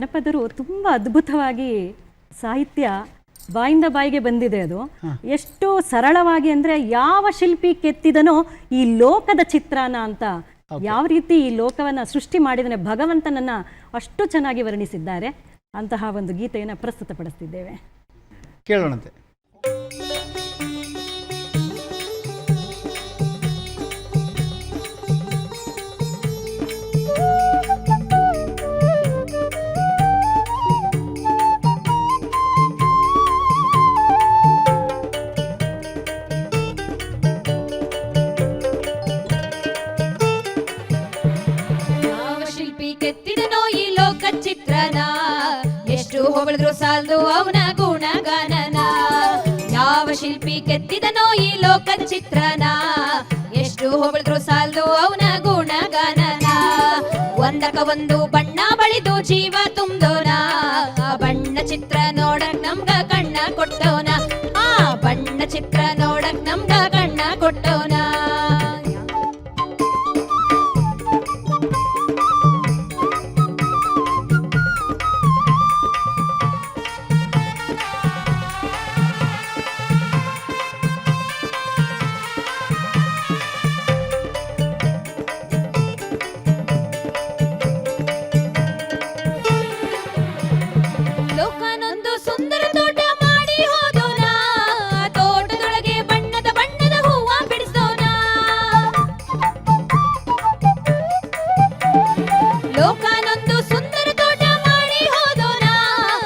ಜನಪದರು ತುಂಬ ಅದ್ಭುತವಾಗಿ ಸಾಹಿತ್ಯ ಬಾಯಿಂದ ಬಾಯಿಗೆ ಬಂದಿದೆ ಅದು. ಎಷ್ಟು ಸರಳವಾಗಿ ಅಂದ್ರೆ ಯಾವ ಶಿಲ್ಪಿ ಕೆತ್ತಿದನೋ ಈ ಲೋಕದ ಚಿತ್ರಾನ ಅಂತ. ಯಾವ ರೀತಿ ಈ ಲೋಕವನ್ನ ಸೃಷ್ಟಿ ಮಾಡಿದನೆ ಭಗವಂತನನ್ನ ಅಷ್ಟು ಚೆನ್ನಾಗಿ ವರ್ಣಿಸಿದ್ದಾರೆ. ಅಂತಹ ಒಂದು ಗೀತೆಯನ್ನು ಪ್ರಸ್ತುತಪಡಿಸ್ತಿದ್ದೇವೆ. ಕೇಳೋಣಂತೆ. ಹೊಗಳಿದ್ರು ಸಾಲದು ಅವನ ಗುಣಗಾನನ. ಯಾವ ಶಿಲ್ಪಿ ಕೆತ್ತಿದನೋ ಈ ಲೋಕ ಚಿತ್ರನ. ಎಷ್ಟು ಹೊಗಳಿದ್ರು ಸಾಲದು ಅವನ ಗುಣಗಾನನ. ಒಂದಕ ಒಂದು ಬಣ್ಣ ಬಳಿದು ಜೀವ ತುಂಬೋನ ಆ ಬಣ್ಣ ಚಿತ್ರ ನೋಡಕ್ ನಮ್ಗ ಕಣ್ಣ ಕೊಟ್ಟೋನ. ಲೋಕನೊಂದು ಸುಂದರ ತೋಟ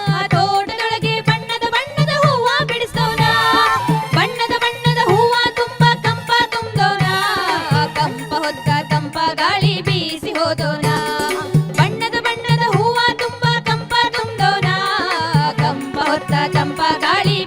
ಆ ತೋಟದೊಳಗೆ ಬಣ್ಣದ ಬಣ್ಣದ ಹೂವ ಬಿಡಿಸೋಣ. ಬಣ್ಣದ ಬಣ್ಣದ ಹೂವ ತುಂಬ ಕಂಪ ತುಂಬೋಣ. ಕಂಪ ಹೊತ್ತ ತಂಪ ಗಾಳಿ ಬೀಸಿ ಹೋದೋಣ. ಬಣ್ಣದ ಬಣ್ಣದ ಹೂವ ತುಂಬ ಕಂಪ ತುಂಬೋಣ. ಕಂಪ ಹೊತ್ತ ತಂಪ ಗಾಳಿ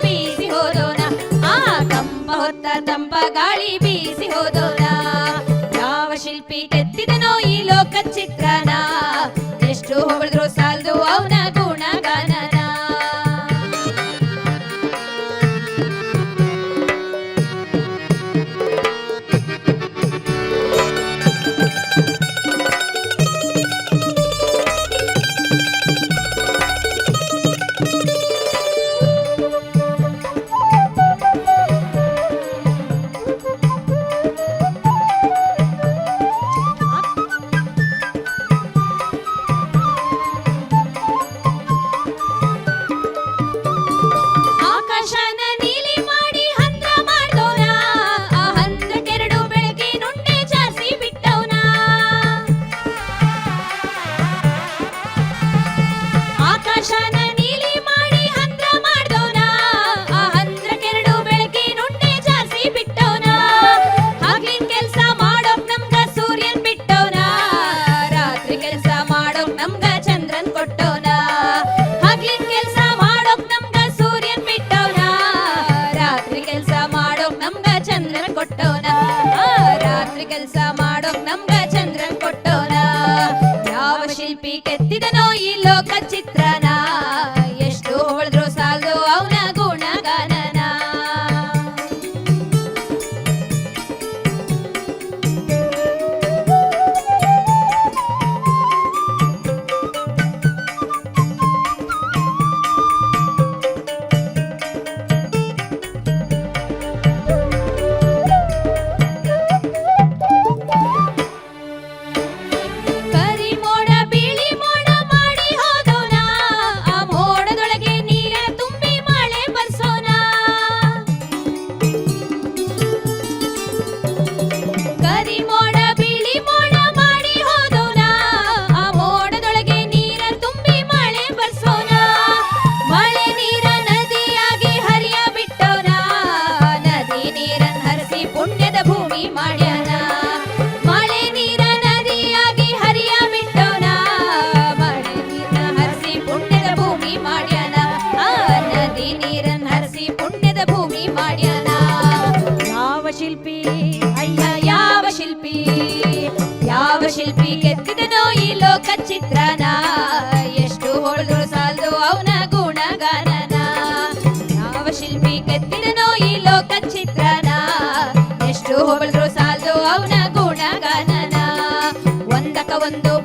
ಚಂದ್ರನ್ ಕೊಟ್ಟವನ. ಹಗ್ಲಿನ್ ಕೆಲ್ಸ ಮಾಡೋಕ್ ನಮ್ಗ ಸೂರ್ಯನ್ ಬಿಟ್ಟವನ. ರಾತ್ರಿ ಕೆಲ್ಸ ಮಾಡೋಕ್ ನಮ್ಗ ಚಂದ್ರನ್ ಕೊಟ್ಟವನ. ರಾತ್ರಿ ಕೆಲ್ಸ ಮಾಡೋಕ್ ನಮ್ಗ ಚಂದ್ರನ್ ಕೊಟ್ಟವನ. ಯಾವ ಶಿಲ್ಪಿ ಕೆತ್ತಿದನೋ ಈ ಲೋಕ ಚಿತ್ರನ. பரிமோ abandono.